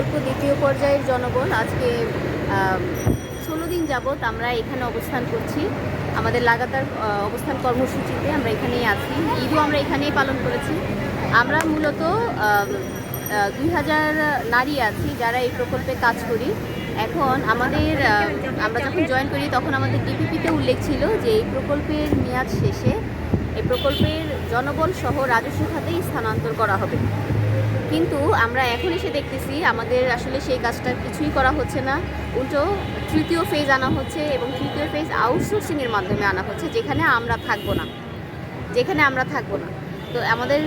প্রকল্প দ্বিতীয় পর্যায়ের জনগণ আজকে ষোলো দিন যাবৎ আমরা এখানে অবস্থান করছি। আমাদের লাগাতার অবস্থান কর্মসূচিতে আমরা এখানেই আছি। ঈদও আমরা এখানেই পালন করেছি। আমরা মূলত দুই হাজার নারী আছি যারা এই প্রকল্পে কাজ করি। এখন আমাদের আমরা যখন জয়েন করি তখন আমাদের ডিপিপিতে উল্লেখ ছিল যে এই প্রকল্পের মেয়াদ শেষে, এই প্রকল্পের জনবল সহ রাজস্ব খাতেই স্থানান্তর করা হবে। কিন্তু আমরা এখন এসে দেখতেছি আমাদের আসলে সেই কাজটা কিছুই করা হচ্ছে না। উল্টো তৃতীয় ফেজ আনা হচ্ছে এবং তৃতীয় ফেজ আউটসোর্সিংয়ের মাধ্যমে আনা হচ্ছে, যেখানে আমরা থাকব না। যেখানে আমরা থাকব না। তো আমাদের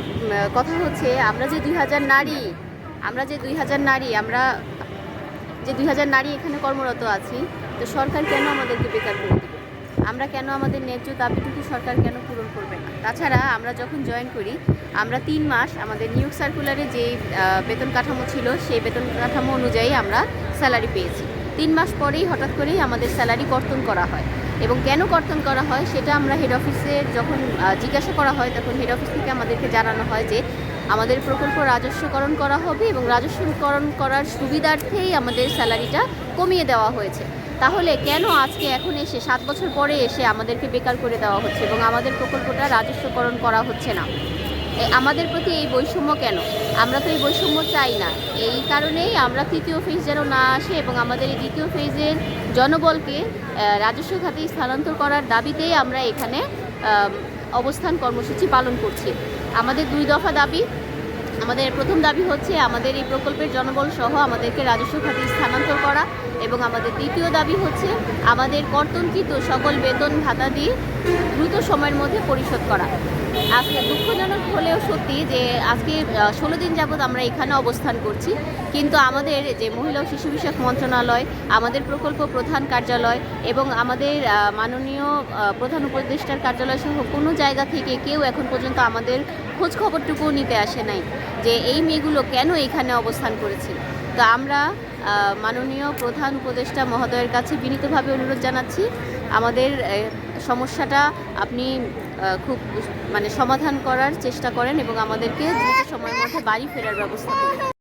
কথা হচ্ছে আমরা যে দুই হাজার নারী, আমরা যে দুই হাজার নারী, আমরা যে দুই হাজার নারী এখানে কর্মরত আছি, তো সরকার কেন আমাদেরকে বেকার করে আমরা কেন আমাদের ন্যায্য দাবিটুকু সরকার কেন পূরণ করবে না? তাছাড়া আমরা যখন জয়েন করি, আমরা তিন মাস আমাদের নিয়োগ সার্কুলারে যে বেতন কাঠামো ছিল, সেই বেতন কাঠামো অনুযায়ী আমরা স্যালারি পেয়েছি। তিন মাস পরেই হঠাৎ করেই আমাদের স্যালারি কর্তন করা হয়। এবং কেন কর্তন করা হয়, সেটা আমরা হেড অফিসে যখন জিজ্ঞাসা করা হয়, তখন হেড অফিস থেকে আমাদেরকে জানানো হয় যে আমাদের প্রকল্প রাজস্বকরণ করা হবে এবং রাজস্বকরণ করার সুবিধার্থেই আমাদের স্যালারিটা কমিয়ে দেওয়া হয়েছে। তাহলে কেন আজকে এখন এসে, সাত বছর পরে এসে আমাদেরকে বেকার করে দেওয়া হচ্ছে এবং আমাদের প্রকল্পটা রাজস্বকরণ করা হচ্ছে না? আমাদের প্রতি এই বৈষম্য কেন? আমরা তো এই বৈষম্য চাই না। এই কারণেই আমরা তৃতীয় ফেজ যেন না আসে এবং আমাদের এই দ্বিতীয় ফেজের জনবলকে রাজস্ব খাতে স্থানান্তর করার দাবিতেই আমরা এখানে অবস্থান কর্মসূচি পালন করছে। আমাদের দুই দফা দাবি আমাদের প্রথম দাবি হচ্ছে আমাদের এই প্রকল্পের জনবল সহ আমাদেরকে রাজস্ব খাতে স্থানান্তর করা এবং আমাদের দ্বিতীয় দাবি হচ্ছে আমাদের কর্তনকৃত সকল বেতন ভাতা দিয়ে দ্রুত সময়ের মধ্যে পরিশোধ করা। আজকে দুঃখজনক হলেও সত্যি যে আজকে ষোলো দিন যাবৎ আমরা এখানে অবস্থান করছি। কিন্তু আমাদের যে মহিলা ও শিশু বিষয়ক মন্ত্রণালয়, আমাদের প্রকল্প প্রধান কার্যালয় এবং আমাদের মাননীয় প্রধান উপদেষ্টার কার্যালয় সহ কোনো জায়গা থেকে কেউ এখন পর্যন্ত আমাদের খোঁজ খবরটুকুও নিতে আসে নাই যে এই মেয়েগুলো কেন এখানে অবস্থান করেছে তো আমরা মাননীয় প্রধান উপদেষ্টা মহোদয়ের কাছে বিনীতভাবে অনুরোধ জানাচ্ছি, আমাদের সমস্যাটা আপনি খুব মানে সমাধান করার চেষ্টা করেন এবং আমাদেরকে দ্রুত সময়ের মধ্যে বাড়ি ফেরার ব্যবস্থা করুন।